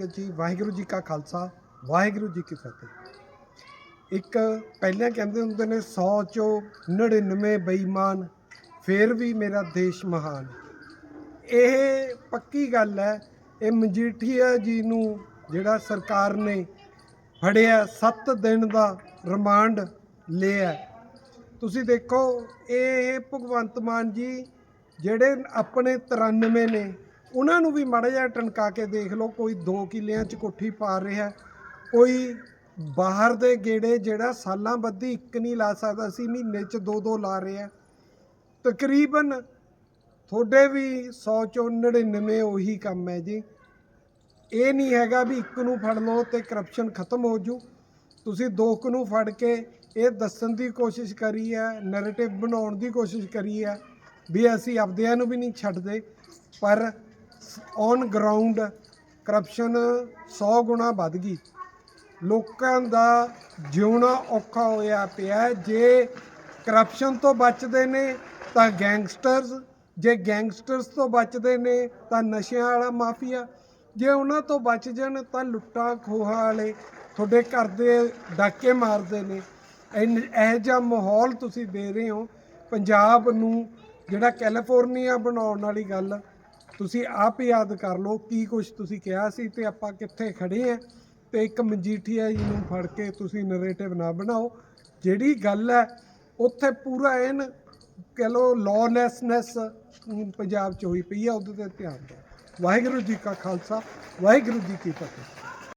ਜੀ, ਵਾਹਿਗੁਰੂ ਜੀ ਕਾ ਖਾਲਸਾ, ਵਾਹਿਗੁਰੂ ਜੀ ਕੀ ਫਤਿਹ। ਇੱਕ ਪਹਿਲਾਂ ਕਹਿੰਦੇ ਹੁੰਦੇ ਨੇ 100 ਚੋਂ 99 ਬੇਈਮਾਨ, ਫੇਰ ਵੀ ਮੇਰਾ ਦੇਸ਼ ਮਹਾਨ। ਇਹ ਪੱਕੀ ਗੱਲ ਹੈ, ਇਹ ਮਜੀਠੀਆ ਜੀ ਨੂੰ ਜਿਹੜਾ ਸਰਕਾਰ ਨੇ ਫੜਿਆ 7 ਦਿਨ ਦਾ ਰਿਮਾਂਡ ਲਿਆ। ਤੁਸੀਂ ਦੇਖੋ, ਇਹ ਭਗਵੰਤ ਮਾਨ ਜੀ ਜਿਹੜੇ ਆਪਣੇ 93 ਨੇ ਉਹਨਾਂ ਨੂੰ ਵੀ ਮਾੜਾ ਜਿਹਾ ਟਣਕਾ ਕੇ ਦੇਖ ਲਓ, ਕੋਈ 2 ਕਿੱਲਿਆਂ 'ਚ ਕੋਠੀ ਪਾ ਰਿਹਾ ਕੋਈ ਬਾਹਰ ਦੇ ਗੇੜੇ ਜਿਹੜਾ ਸਾਲਾਂ ਬੱਧੀ ਇੱਕ ਨਹੀਂ ਲਾ ਸਕਦਾ ਸੀ, ਮਹੀਨੇ 'ਚ ਦੋ ਦੋ ਲਾ ਰਿਹਾ ਤਕਰੀਬਨ ਤੁਹਾਡੇ ਵੀ 100 ਚੋਂ 99 ਉਹੀ ਕੰਮ ਹੈ ਜੀ। ਇਹ ਨਹੀਂ ਹੈਗਾ ਵੀ ਇੱਕ ਨੂੰ ਫੜ ਲਓ ਤੇ ਕਰਪਸ਼ਨ ਖਤਮ ਹੋ ਜੂ। ਤੁਸੀਂ ਦੋ ਕੁ ਨੂੰ ਫੜ ਕੇ ਇਹ ਦੱਸਣ ਦੀ ਕੋਸ਼ਿਸ਼ ਕਰੀ ਹੈ ਨੈਰੇਟਿਵ ਬਣਾਉਣ ਦੀ ਕੋਸ਼ਿਸ਼ ਕਰੀ ਹੈ ਵੀ ਅਸੀਂ ਆਪਦਿਆਂ ਨੂੰ ਵੀ ਨਹੀਂ ਛੱਡਦੇ, ਪਰ ਔਨ ਗਰਾਊਂਡ ਕਰਪਸ਼ਨ 100 ਗੁਣਾ ਵੱਧ ਗਈ। ਲੋਕਾਂ ਦਾ ਜਿਉਣਾ ਔਖਾ ਹੋਇਆ ਪਿਆ ਜੇ ਕਰਪਸ਼ਨ ਤੋਂ ਬਚਦੇ ਨੇ ਤਾਂ ਗੈਂਗਸਟਰਸ ਜੇ ਗੈਂਗਸਟਰਸ ਤੋਂ ਬਚਦੇ ਨੇ ਤਾਂ ਨਸ਼ਿਆਂ ਵਾਲਾ ਮਾਫੀਆ। ਜੇ ਉਹਨਾਂ ਤੋਂ ਬਚ ਜਾਣ ਤਾਂ ਲੁੱਟਾਂ ਖੋਹਾਂ ਵਾਲੇ ਤੁਹਾਡੇ ਘਰ ਦੇ ਡਾਕੇ ਮਾਰਦੇ ਨੇ। ਇਨ- ਇਹੋ ਜਿਹਾ ਮਾਹੌਲ ਤੁਸੀਂ ਦੇ ਰਹੇ ਹੋ। ਪੰਜਾਬ ਨੂੰ ਜਿਹੜਾ ਕੈਲੀਫੋਰਨੀਆ ਬਣਾਉਣ ਵਾਲੀ ਗੱਲ ਤੁਸੀਂ ਆਪ ਯਾਦ ਕਰ ਲਓ ਕੀ ਕੁਝ ਤੁਸੀਂ ਕਿਹਾ ਸੀ ਤੇ ਆਪਾਂ ਕਿੱਥੇ ਖੜੇ ਆ ਤੇ ਇੱਕ ਮਜੀਠੀਆ ਜੀ ਨੂੰ ਫੜ ਕੇ ਤੁਸੀਂ ਨਰੇਟਿਵ ਨਾ ਬਣਾਓ। ਜਿਹੜੀ ਗੱਲ ਹੈ, ਉੱਥੇ ਪੂਰਾ ਐਨ ਕਹ ਲਓ ਲੌਲੈਸਨੈਸ ਪੰਜਾਬ ਚ ਹੋਈ ਪਈ ਆ, ਉਹਦੇ ਤੇ ਧਿਆਨ ਦਿਓ। ਵਾਹਿਗੁਰੂ ਜੀ ਕਾ ਖਾਲਸਾ, ਵਾਹਿਗੁਰੂ ਜੀ ਕੀ ਫਤਿਹ।